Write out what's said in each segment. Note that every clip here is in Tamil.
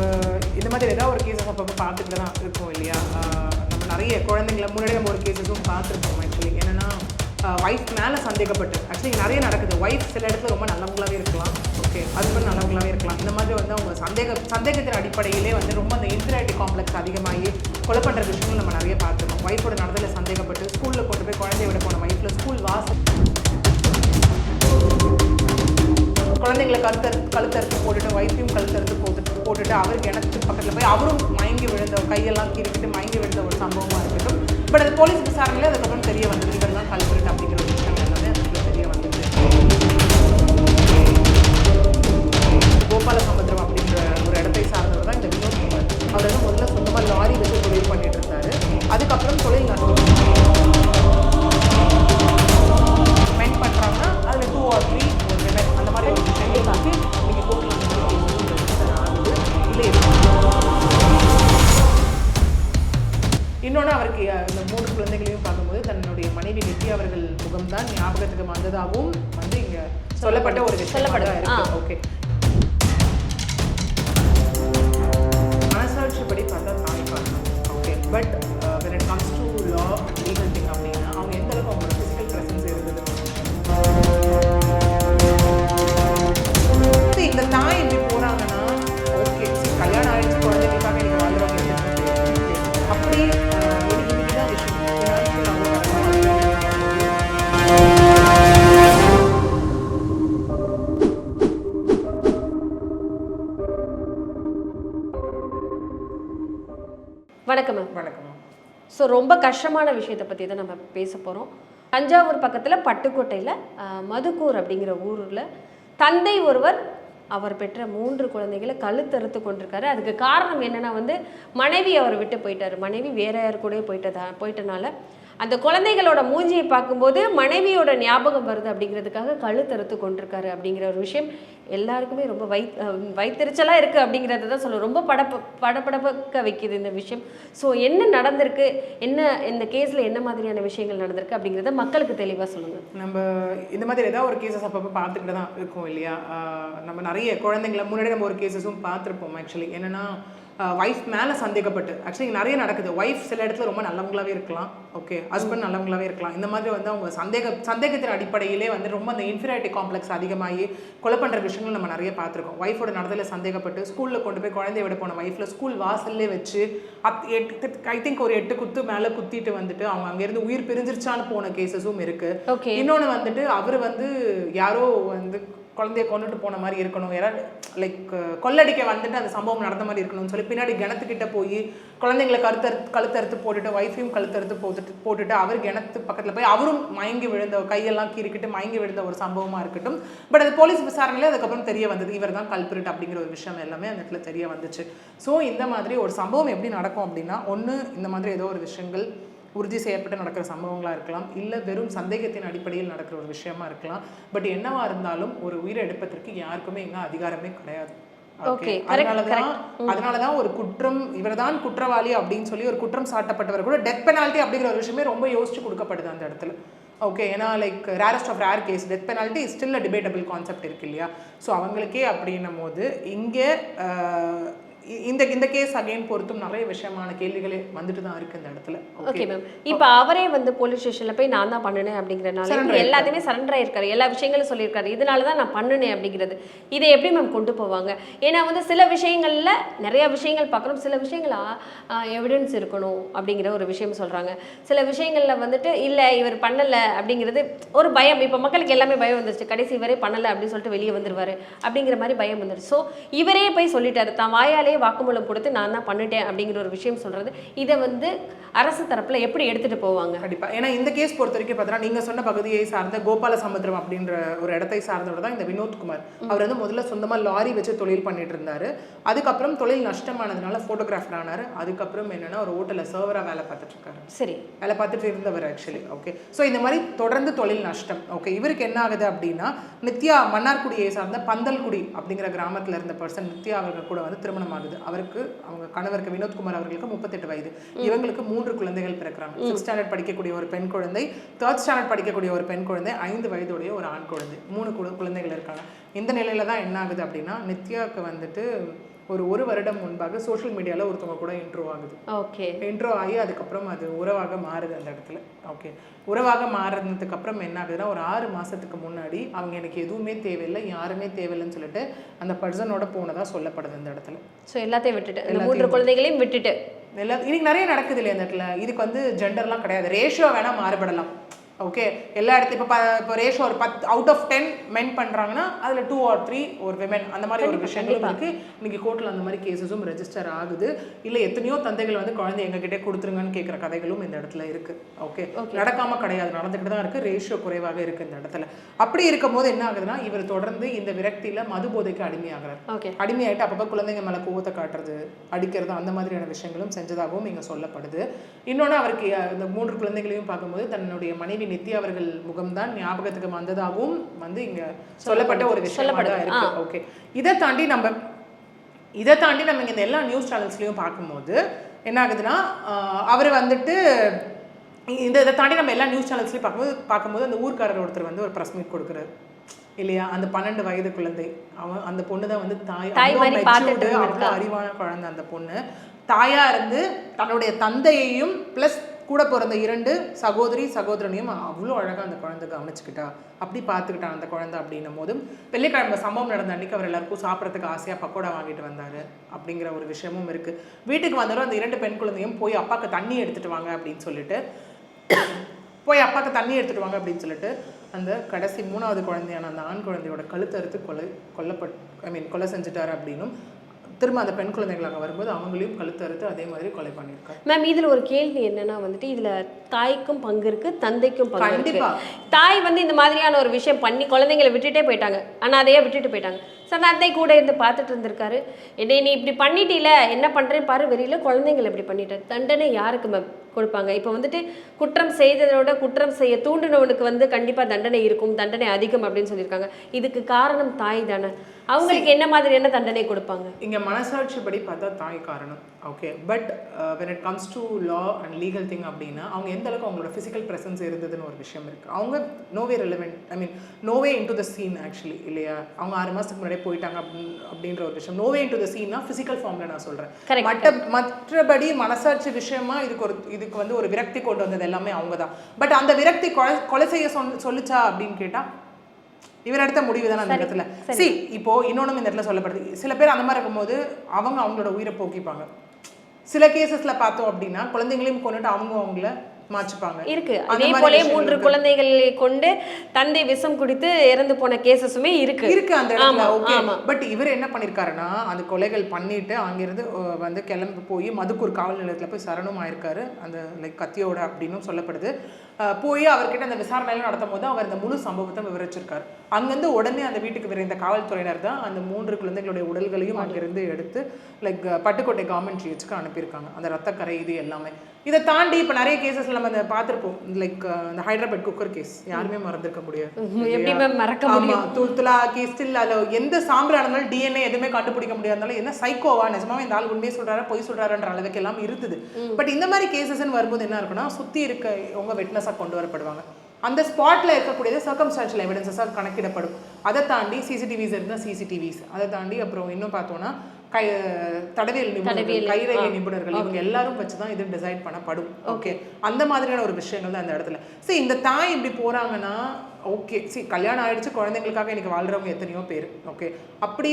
நம்ம இந்த மாதிரி ஏதாவது ஒரு கேசஸ் அப்பப்போ பார்த்துட்டு தான் இருக்கோம் இல்லையா? நம்ம நிறைய குழந்தைங்கள முன்னாடி நம்ம ஒரு கேசஸும் பார்த்துருக்கோம் ஆக்சுவலி என்னென்னா ஒய்ஃப் மேலே சந்தேகப்பட்டு. ஆக்சுவலி நிறைய நடக்குது. ஒய்ஃப் சில இடத்துல ரொம்ப நல்லவங்களாகவே இருக்கலாம். ஓகே ஹஸ்பண்ட் நல்லவங்களாகவே இருக்கலாம். இந்த மாதிரி வந்து அவங்க சந்தேக சந்தேகத்தின் அடிப்படையிலே வந்து ரொம்ப அந்த இன்ஃபீரியாரிட்டி காம்ப்ளெக்ஸ் அதிகமாகி கொலை பண்ணுற விஷயங்கள் நம்ம நிறைய பார்த்துருக்கோம். ஒய்ஃபோட நடந்ததில் சந்தேகப்பட்டு ஸ்கூலில் கொண்டு போய் குழந்தைய விட போன ஒய்ஃபில் ஸ்கூல் வாசல் குழந்தைங்களை கழுத்தறு கழுத்தறுத்து போட்டுட்டு ஒய்ஃபையும் கழுத்தறுத்து போ போட்டுட்டு அவர் கிணத்து பக்கத்தில் போய் அவரும் மயங்கி விழுந்த கையெல்லாம் கீறிக்கிட்டு மயங்கி விழுந்த ஒரு சம்பவமாக இருக்கட்டும். பட் அது போலீஸ் விசாரணையில அதுக்கப்புறம் தெரிய வந்தது. இவர் தான் கல்வி இன்னொன்று அவருக்கு இந்த மூணு குழந்தைகளையும் பார்க்கும்போது தன்னுடைய மனைவி நித்யா அவர்கள் முகம்தான் ஞாபகத்துக்கு வந்ததாகவும் வந்து இங்கே சொல்லப்பட்ட ஒரு. இருக்கு. ஓகே. மனசாட்சிப்படி பார்த்தா தாய் பார்க்கணும் ஓகே. பட் வணக்கம் மேம் வணக்கம் ஸோ ரொம்ப கஷ்டமான விஷயத்தை பற்றி தான் நம்ம பேச போகிறோம் தஞ்சாவூர் பக்கத்தில் பட்டுக்கோட்டையில் மதுக்கூர் அப்படிங்கிற ஊரில் தந்தை ஒருவர் அவர் பெற்ற மூன்று குழந்தைகளை கழுத்தறுத்து கொண்டிருக்காரு. அதுக்கு காரணம் என்னன்னா வந்து மனைவி அவர் விட்டு போயிட்டாரு. மனைவி வேற யார் கூட போயிட்டதா போயிட்டனால அந்த குழந்தைகளோட மூஞ்சியை பார்க்கும்போது மனைவியோட ஞாபகம் வருது அப்படிங்கிறதுக்காக கழுத்தறுத்து கொண்டிருக்காரு அப்படிங்கிற ஒரு விஷயம் எல்லாருக்குமே ரொம்ப வை வைத்தறிச்சலாக இருக்குது அப்படிங்கிறத தான் சொல்லுவோம் ரொம்ப படப்ப படப்படப்பக்க வைக்குது இந்த விஷயம். ஸோ என்ன நடந்திருக்கு? என்ன இந்த கேஸில் என்ன மாதிரியான விஷயங்கள் நடந்திருக்கு அப்படிங்கிறத மக்களுக்கு தெளிவாக சொல்லுங்கள் நம்ம இந்த மாதிரி ஏதாவது ஒரு கேசஸ் அப்பப்போ பார்த்துக்கிட்டு தான் இருக்கோம் இல்லையா? நம்ம நிறைய குழந்தைங்கள முன்னாடி நம்ம ஒரு கேசஸும் பார்த்துருப்போம் ஆக்சுவலி என்னன்னா ஒய்ஃப் மேலே சந்தேகப்பட்டு. ஆக்சுவலி நிறைய நடக்குது. ஒய்ஃப் சில இடத்துல ரொம்ப நல்லவங்களாவே இருக்கலாம். ஓகே ஹஸ்பண்ட் நல்லவங்களாவே இருக்கலாம். இந்த மாதிரி வந்து அவங்க சந்தேக சந்தேகத்தின் அடிப்படையிலே வந்து ரொம்ப அந்த இன்ஃபீரியாரிட்டி காம்ப்ளெக்ஸ் அதிகமாகி கொலை பண்ணுற விஷயங்கள் நம்ம நிறைய பார்த்துருக்கோம். ஒய்ஃபோட நடந்ததில் சந்தேகப்பட்டு ஸ்கூலில் கொண்டு போய் குழந்தைய விட போன ஒய்ஃபில் ஸ்கூல் வாசல்லே வச்சு அத் எட்டு ஐ திங்க் ஒரு எட்டு குத்து மேலே குத்திட்டு வந்துட்டு அவங்க அங்கேருந்து உயிர் பிரிஞ்சிருச்சான்னு போன கேசஸும் இருக்கு. ஓகே இன்னொன்று வந்துட்டு அவர் வந்து யாரோ வந்து குழந்தைய கொண்டுட்டு போன மாதிரி இருக்கணும். யாராவது லைக் கொள்ளடிக்க வந்துட்டு அந்த சம்பவம் நடந்த மாதிரி இருக்கணும்னு சொல்லி பின்னாடி கிணத்துக்கிட்ட போய் குழந்தைங்களை கழுத்தறுத்து கழுத்தறுத்து போட்டுட்டு ஒய்ஃபையும் கழுத்தறுத்து போட்டுட்டு போட்டுட்டு அவர் கிணத்து பக்கத்தில் போய் அவரும் மயங்கி விழுந்த கையெல்லாம் கீறிக்கிட்டு மயங்கி விழுந்த ஒரு சம்பவமாக இருக்கட்டும். பட் அது போலீஸ் விசாரணையிலே அதுக்கப்புறம் தெரிய வந்தது. இவர் தான் கல்பிரிட் அப்படிங்கிற ஒரு விஷயம் எல்லாமே அந்த இடத்துல தெரிய வந்துச்சு. ஸோ இந்த மாதிரி ஒரு சம்பவம் எப்படி நடக்கும் அப்படின்னா ஒன்று இந்த மாதிரி ஏதோ ஒரு விஷயங்கள் உறுதி செய்யப்பட்டு நடக்கிற சம்பவங்களா இருக்கலாம் இல்லை வெறும் சந்தேகத்தின் அடிப்படையில் நடக்கிற ஒரு விஷயமா இருக்கலாம். பட் என்னவா இருந்தாலும் ஒரு உயிரை எடுப்பதற்கு யாருக்குமே இங்க அதிகாரமே கிடையாது. அதனாலதான் ஒரு குற்றம் இவர்தான் குற்றவாளி அப்படின்னு சொல்லி ஒரு குற்றம் சாட்டப்பட்டவர் கூட டெத் பெனால்ட்டி அப்படிங்கிற ஒரு விஷயமே ரொம்ப யோசிச்சு கொடுக்கப்படுது அந்த இடத்துல. ஓகே ஏன்னா like rarest of rare case death penalty still a debatable concept இருக்கு இல்லையா? ஸோ அவங்களுக்கே அப்படின்னும் போது இங்கே இந்த இந்த கேஸ் அகைன் பொறுத்தும் நிறைய விஷயமான கேள்விகளே வந்துட்டு தான் இருக்கு இந்த இடத்துல. ஓகே மேம் இப்போ அவரே வந்து போலீஸ் ஸ்டேஷனில் போய் நான் தான் பண்ணினேன் அப்படிங்கிறனால எல்லாத்தையுமே சரண்டர் ஆயிருக்காரு. எல்லா விஷயங்களும் சொல்லியிருக்காரு. இதனால தான் நான் பண்ணினேன் அப்படிங்கிறது. இதை எப்படி மேம் கொண்டு போவாங்க? ஏன்னா வந்து சில விஷயங்களில் நிறைய விஷயங்கள் பார்க்குறோம் சில விஷயங்கள் எவிடன்ஸ் இருக்கணும் அப்படிங்கிற ஒரு விஷயம் சொல்கிறாங்க சில விஷயங்களில் வந்துட்டு இல்லை இவர் பண்ணலை அப்படிங்கிறது ஒரு பயம். இப்போ மக்களுக்கு எல்லாமே பயம் வந்துருச்சு. கடைசி இவரே பண்ணலை அப்படின்னு சொல்லிட்டு வெளியே வந்துருவாரு அப்படிங்கிற மாதிரி பயம் வந்துருச்சு. ஸோ இவரே போய் சொல்லிட்டாரு. தான் வாயாலே வாக்குமூலம் கொடுத்து நான் தான் பண்ணிட்டேன் அப்படிங்கிற ஒரு விஷயம் சொல்கிறது இதை வந்து அரசு தரப்பில் எப்படி எடுத்துகிட்டு போவாங்க? கண்டிப்பா. ஏன்னா இந்த கேஸ் பொறுத்த வரைக்கும் பார்த்தீங்கன்னா நீங்க சொன்ன பகுதியை சார்ந்த கோபால சமுத்திரம் அப்படின்ற ஒரு இடத்தை சார்ந்தவர் தான் இந்த வினோத்குமார். அவர் வந்து முதல்ல சொந்தமா லாரி வச்சு தொழில் பண்ணிட்டு இருந்தாரு. அதுக்கப்புறம் தொழில் நஷ்டமானதுனால போட்டோகிராஃபர் ஆனாரு. அதுக்கப்புறம் என்னன்னா ஒரு ஹோட்டல்ல சர்வரா வேலை பார்த்துட்டு இருக்காரு. சரி. வேலை பார்த்துட்டு இருந்தவர் ஆக்சுவலி ஓகே ஸோ இந்த மாதிரி தொடர்ந்து தொழில் நஷ்டம் ஓகே இவருக்கு என்ன ஆகுது அப்படின்னா நித்யா மன்னார்குடியை சார்ந்த பந்தல்குடி அப்படிங்கிற கிராமத்தில் இருந்த பர்சன் நித்யா அவர்கள் கூட வந்து திருமணம் ஆகுது. அவருக்கு அவங்க கணவருக்கு வினோத்குமார் அவர்களுக்கு முப்பத்தெட்டு வயது. இவங்களுக்கு மூன்று குழந்தைகள் பிறக்கிறாங்க. சிக்ஸ் ஸ்டாண்டர்ட் படிக்கக்கூடிய ஒரு பெண் குழந்தை தேர்ட் ஸ்டாண்டர்ட் படிக்கக்கூடிய ஒரு பெண் குழந்தை ஐந்து வயதுடைய ஒரு ஆண் குழந்தை. மூணு குழந்தைகள் இருக்காங்க. இந்த நிலையில தான் என்ன ஆகுது அப்படின்னா நித்யாவுக்கு வந்துட்டு ஒரு ஒரு வருடம் முன்பாக சோஷியல் மீடியால ஒருத்தவங்க கூட இன்ட்ரோ ஆகுது. ஓகே இன்ட்ரோ ஆகி அதுக்கப்புறம் அது உறவாக மாறுது அந்த இடத்துல. ஓகே உறவாக மாறுனதுக்கு அப்புறம் என்ன ஆகுதுன்னா ஒரு ஆறு மாசத்துக்கு முன்னாடி அவங்க எனக்கு எதுவுமே தேவையில்லை யாருமே தேவையில்லைன்னு சொல்லிட்டு அந்த பர்சனோட போனதா சொல்லப்படுது இந்த இடத்துல. ஸோ எல்லாத்தையும் விட்டுட்டு இந்த மூன்று குழந்தைகளையும் விட்டுட்டு. எல்லா இன்னைக்கு நிறைய நடக்குது இல்லையா இந்த இடத்துல? இதுக்கு வந்து ஜெண்டர்லாம் கிடையாது. ரேஷியோ வேணா மாறுபடலாம். ஓகே எல்லா இடத்துல இப்போ இப்போ ரேஷியோ ஒரு பத்து அவுட் ஆஃப் டென் மென் பண்ணுறாங்கன்னா அதில் டூ ஆர் த்ரீ ஒரு விமன் அந்த மாதிரி ஒரு விஷயங்களும் இருக்கு. இன்னைக்கு கோர்ட்டில் அந்த மாதிரி கேசஸும் ரெஜிஸ்டர் ஆகுது. இல்லை எத்தனையோ தந்தைகள் வந்து குழந்தை எங்ககிட்டே கொடுத்துருங்கன்னு கேட்குற கதைகளும் இந்த இடத்துல இருக்கு. ஓகே நடக்காம கிடையாது. நடந்துக்கிட்டு தான் இருக்கு. ரேஷியோ குறைவாக இருக்கு இந்த இடத்துல. அப்படி இருக்கும்போது என்ன ஆகுதுன்னா இவர் தொடர்ந்து இந்த விரக்தியில மது போதைக்கு அடிமையாகிறார். ஓகே அடிமையாயிட்டு அப்பப்போ குழந்தைங்க மேலே கோவத்தை காட்டுறது அடிக்கிறது அந்த மாதிரியான விஷயங்களும் செஞ்சதாகவும் இங்கே சொல்லப்படுது. இன்னொன்று அவருக்கு இந்த மூன்று குழந்தைகளையும் பார்க்கும்போது தன்னுடைய மனைவி நித்யா அவர்கள் முகம்தான் ஞாபகத்துக்கு வந்ததாகவும் வந்து இங்கே சொல்லப்பட்ட ஒரு விஷயமா தான் இருக்கு. ஓகே இதை தாண்டி நம்ம இதை தாண்டி நம்ம இந்த எல்லா நியூஸ் சேனல்ஸ்லையும் பார்க்கும்போது என்ன ஆகுதுன்னா அவர் வந்துட்டு இந்த இதை தாண்டி நம்ம எல்லா நியூஸ் சேனல்ஸ்லையும் பார்க்கும்போது பார்க்கும்போது அந்த ஊர்க்காரர் ஒருத்தர் வந்து ஒரு ப்ரெஸ் மீட் கொடுக்குறாரு. இல்லையா? அந்த பன்னெண்டு வயது குழந்தை. அவன் அந்த பொண்ணு தான் வந்து தாய் அவ்வளோ அறிவான குழந்தை அந்த பொண்ணு. தாயா இருந்து தன்னுடைய தந்தையையும் ப்ளஸ் கூட பிறந்த இரண்டு சகோதரி சகோதரனையும் அவ்வளோ அழகாக அந்த குழந்தை கவனிச்சுக்கிட்டா அப்படி பார்த்துக்கிட்டா அந்த குழந்தை அப்படின்னும் போதும் வெள்ளிக்கிழமை சம்பவம் நடந்த அன்னைக்கு அவர் எல்லாருக்கும் சாப்பிட்றதுக்கு ஆசையாக பக்கோடா வாங்கிட்டு வந்தார் அப்படிங்கிற ஒரு விஷயமும் இருக்குது வீட்டுக்கு வந்தாலும் அந்த இரண்டு பெண் குழந்தையும் போய் அப்பாக்கு தண்ணி எடுத்துகிட்டு வாங்க அப்படின்னு சொல்லிட்டு போய் அப்பாக்கு தண்ணி எடுத்துகிட்டு வாங்க அப்படின்னு சொல்லிட்டு அந்த கடைசி மூணாவது குழந்தையான அந்த ஆண் குழந்தையோட கழுத்தறுத்து கொலை கொல்லப்பட் ஐ மீன் கொலை செஞ்சுட்டாரு அப்படின்னும் திரும்ப அந்த பெண் குழந்தைகள் அங்கே வரும்போது அவங்களையும் கழுத்து அறுத்து அதே மாதிரி கொலை பண்ணியிருக்காரு மேம் இதுல ஒரு கேள்வி என்னன்னா வந்துட்டு இதுல தாய்க்கும் பங்கு இருக்கு தந்தைக்கும் பங்கு இருக்கு. கண்டிப்பா. தாய் வந்து இந்த மாதிரியான ஒரு விஷயம் பண்ணி குழந்தைங்களை விட்டுட்டே போயிட்டாங்க. அனாதையா விட்டுட்டு போயிட்டாங்க. சார் தந்தை கூட இருந்து பார்த்துட்டு இருந்திருக்காரு. என்னை நீ இப்படி பண்ணிட்டீல என்ன பண்றேன் பாரு வெறியில குழந்தைங்களை இப்படி பண்ணிட்ட. தண்டனை யாருக்கு மேம் கொடுப்பாங்க. இப்போ வந்துட்டு குற்றம் செய்ததோட குற்றம் செய்ய தூண்டினவனுக்கு வந்து கண்டிப்பா தண்டனை இருக்கும். தண்டனை அதிகம் அப்படின்னு சொல்லியிருக்காங்க. இதுக்கு காரணம் தாய் தானே? அவங்களுக்கு என்ன மாதிரியான தண்டனை கொடுப்பாங்க? இங்க மனசாட்சிப்படி பார்த்தா தாய் காரணம். Okay but when it comes to law and legal thing அப்படின்னா அவங்க எந்த அளவுக்கு அவங்களோட ஃபிசிக்கல் ப்ரெசன்ஸ் இருந்ததுன்னு ஒரு விஷயம் இருக்கு. அவங்க no way relevant I mean no way into the scene actually இல்லையா? அவங்க ஆறு மாசத்துக்கு முன்னாடியே போயிட்டாங்க அப்படின் அப்படின்ற ஒரு விஷயம். நோவே இன் டு த சீன்னா ஃபிசிக்கல் ஃபார்ம்ல நான் சொல்றேன். Correct. மற்ற மற்றபடி மனசாட்சி விஷயமா இதுக்கு ஒரு இதுக்கு வந்து ஒரு விரக்தி கொண்டு வந்தது எல்லாமே அவங்க தான். பட் அந்த விரக்தி கொலை கொலை செய்ய சொல் சொல்லுச்சா அப்படின்னு கேட்டா இவர் எடுத்த முடிவு தானே அந்த இடத்துல. சி இப்போ இன்னொன்னும் இந்த இடத்துல சொல்லப்படுது. சில பேர் அந்த மாதிரி இருக்கும்போது அவங்க அவங்களோட உயிரை போக்கிப்பாங்க. சில கேசஸில் பார்த்தோம் அப்படின்னா குழந்தைங்களையும் கொண்டுட்டு அவங்க அவங்கள மாச்சுப்பாங்க இருக்கு. அந்த அதே போலே மூன்று. குழந்தைகளை கொண்டு தந்தை விஷம் குடித்து இறந்து போன கேசஸுமே இருக்கு. இருக்கு அந்த இடத்துல. ஓகே. பட் இவர் என்ன பண்ணிருக்காருன்னா அந்த கொலைகள் பண்ணிட்டு அங்கிருந்து வந்து கிளம்பி போய் மதுக்கூர் காவல் நிலையத்துல போய் சரணம் ஆயிருக்காரு. அந்த லைக் கத்தியோட அப்படின்னும் சொல்லப்படுது. போய் அவர்கிட்ட அந்த விசாரணைகள் நடத்தும் போது அவர் இந்த முழு சம்பவத்தை விவரிச்சிருக்காரு. அங்கிருந்து உடனே அந்த வீட்டுக்கு விரைந்த காவல்துறையினர் தான் அந்த மூன்று குழந்தைகளுடைய உடல்களையும் அங்கிருந்து எடுத்து லைக் பட்டுக்கோட்டை கவர்மெண்ட் ஜிஹெச்க்கு அனுப்பியிருக்காங்க. அந்த ரத்தக்கரை இது எல்லாமே. இதை தாண்டி இப்போ நிறைய கேசஸ் நம்ம அந்த பார்த்துருப்போம். லைக் இந்த ஹைதராபாத் குக்கர் கேஸ் யாருமே மறந்துருக்க முடியாது. எப்படி மேம் மறக்க ஆமா தூள் தூளா ஆக்கி ஸ்டில் அதில் எந்த சாம்பிளா இருந்தாலும் டிஎன்ஏ எதுவுமே கண்டுபிடிக்க முடியாதனால என்ன சைக்கோவா நிஜமாவே இந்த ஆள் உண்மையை சொல்றாரா பொய் சொல்றாருன்ற அளவுக்கு எல்லாம் இருந்தது பட் இந்த மாதிரி கேசஸ்ன்னு வரும்போது என்ன இருக்குன்னா சுத்தி இருக்க உங்க வெட்னஸாக கொண்டு வரப்படுவாங்க. அந்த ஸ்பாட்ல இருக்கக்கூடியது சர்க்கம்ஸ்டான்ஷியல் எவிடன்சஸாக கணக்கிடப்படும். அதை தாண்டி சிசிடிவிஸ் இருந்தால் சிசிடிவிஸ் அதை தாண்டி அப்புறம் இன்னும் பார்த்தோம்னா கை தடவியல் நிபுணர்கள் கைரேகை நிபுணர்கள் இவங்க எல்லாரும் வச்சு தான் இது டிசைட் பண்ணப்படும். ஓகே. அந்த மாதிரியான ஒரு விஷயங்கள் தான் அந்த இடத்துல. சரி இந்த தாய் இப்படி போறாங்கன்னா ஓகே. சரி கல்யாணம் ஆயிடுச்சு குழந்தைங்களுக்காக இன்னைக்கு வாழ்றவங்க எத்தனையோ பேர். ஓகே. அப்படி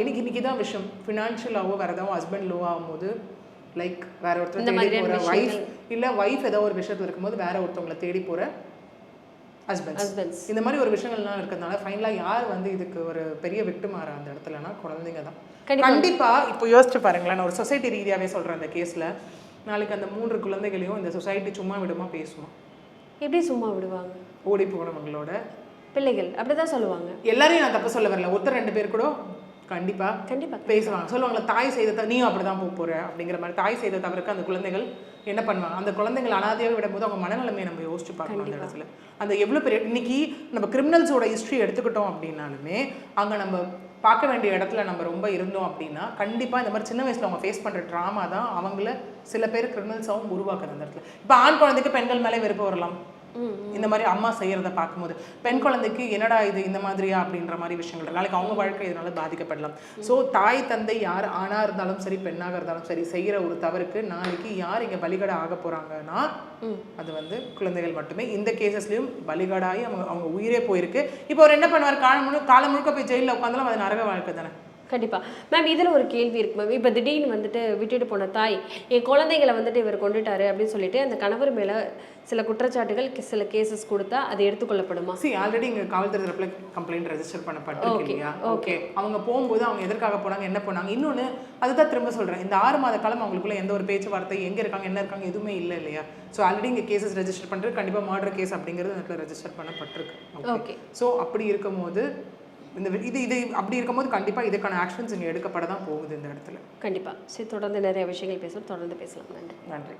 இன்னைக்கு இன்னைக்கு தான் விஷயம். ஃபினான்ஷியலாவோ வேற ஏதாவது ஹஸ்பண்ட் லோ ஆகும்போது லைக் வேற ஒருத்தர் தேடி போற ஒய்ஃப் இல்ல ஒய்ஃப் ஏதோ ஒரு விஷயத்துல இருக்கும்போது வேற ஒருத்தவங்களை தேடி போற ஹஸ்பண்ட் ஹஸ்பண்ட்ஸ் இந்த மாதிரி ஒரு விஷயங்கள்லாம் இருக்கிறதுனால ஃபைனலாக யார் வந்து இதுக்கு ஒரு பெரிய விக்டிமாரா அந்த இடத்துலனா குழந்தைங்க தான். கண்டிப்பா. கண்டிப்பா இப்போ யோசிச்சு பாருங்களேன் நான் ஒரு சொசைட்டி ரீதியாவே சொல்றேன் அந்த கேஸ்ல நாளைக்கு அந்த மூன்று குழந்தைகளையும் இந்த சொசைட்டி சும்மா விடுமா பேசுமா? எப்படி சும்மா விடுவாங்க? ஓடி போனவங்களோட. பிள்ளைகள் அப்படிதான் சொல்லுவாங்க. எல்லாரையும் நான் தப்பு சொல்ல வரல. ஒருத்தர் ரெண்டு பேர் கூட கண்டிப்பா கண்டிப்பா பேசுவாங்க. சொல்லுவாங்களா தாய் செய்த நீயும் அப்படிதான் போக போற. அப்படிங்கிற மாதிரி தாய் செய்த தவறுக்கு அந்த குழந்தைகள் என்ன பண்ணுவாங்க? அந்த குழந்தைகள் அனாதையாக விடும்போது அவங்க மனநிலைமையை நம்ம யோசிச்சு பார்க்கணும் அந்த இடத்துல. அந்த எவ்வளவு பெரிய இன்னைக்கு நம்ம கிரிமினல்ஸோட ஹிஸ்ட்ரி எடுத்துக்கிட்டோம் அப்படின்னாலுமே அங்க நம்ம பார்க்க வேண்டிய இடத்துல நம்ம ரொம்ப இருந்தோம் அப்படின்னா கண்டிப்பா இந்த மாதிரி சின்ன வயசுல அவங்க ஃபேஸ் பண்ற ட்ராமா தான் அவங்கள சில பேர் கிரிமினல்ஸாகவும் உருவாக்குது அந்த இடத்துல. இப்போ ஆண் குழந்தைக்கு பெண்கள் மேலே வெறுப்பு வரலாம். இந்த மாதிரி அம்மா செய்கிறத பார்க்கும்போது பெண் குழந்தைக்கு என்னடா இது இந்த மாதிரியா? அப்படின்ற மாதிரி விஷயங்கள் நாளைக்கு அவங்க வாழ்க்கை இதனால பாதிக்கப்படலாம். ஸோ தாய் தந்தை யார் ஆணாக இருந்தாலும் சரி பெண்ணாக இருந்தாலும் சரி செய்கிற ஒரு தவறுக்கு நாளைக்கு யார் இங்கே பலிகடை ஆக போகிறாங்கன்னா அது வந்து குழந்தைகள் மட்டுமே. இந்த கேசஸ்லையும் பலிகடாகி அவங்க அவங்க உயிரே போயிருக்கு. இப்போ அவர் என்ன பண்ணுவார்? காலம் முழு காலம் முழுக்க போய் ஜெயிலில் உட்காந்தாலும் அது நரக வாழ்க்கை தானே? கண்டிப்பா. மேம் இதுல ஒரு கேள்வி இருக்கு மேம் இப்போ திடீர்னு வந்துட்டு விட்டுட்டு போன தாய் என் குழந்தைகளை வந்துட்டு இவர் கொண்டுட்டாரு அப்படின்னு சொல்லிட்டு அந்த கணவர் மேல சில குற்றச்சாட்டுகள் சில கேசஸ் கொடுத்தா அது எடுத்துக்கொள்ளப்படுமா? சி ஆல்ரெடி இங்க காவல்துறை தரப்புல கம்ப்ளைண்ட் ரெஜிஸ்டர் பண்ணப்பட்டிருக்கு Okay, இல்லையா? ஓகே அவங்க போகும்போது அவங்க எதற்காக போனாங்க என்ன போனாங்க? இன்னொன்னு அதுதான் திரும்ப சொல்றேன். இந்த ஆறு மாத காலம் அவங்களுக்குள்ள எந்த ஒரு பேச்சுவார்த்தை எங்க இருக்காங்க என்ன இருக்காங்க எதுவுமே இல்லை இல்லையா? ஸோ ஆல்ரெடி இங்க கேசஸ் ரெஜிஸ்டர் பண்றது கண்டிப்பா மர்டர் கேஸ் அப்படிங்கிறது அந்த ரெஜிஸ்டர் பண்ணப்பட்டிருக்கு. ஓகே ஸோ அப்படி இருக்கும்போது இந்த இது இது அப்படி இருக்கும்போது கண்டிப்பா இதுக்கான ஆக்ஷன்ஸ் இங்க எடுக்கப்பட தான் போகுது இந்த இடத்துல. கண்டிப்பா. சரி தொடர்ந்து நிறைய விஷயங்கள் பேசலாம் தொடர்ந்து பேசலாம். நன்றி. நன்றி.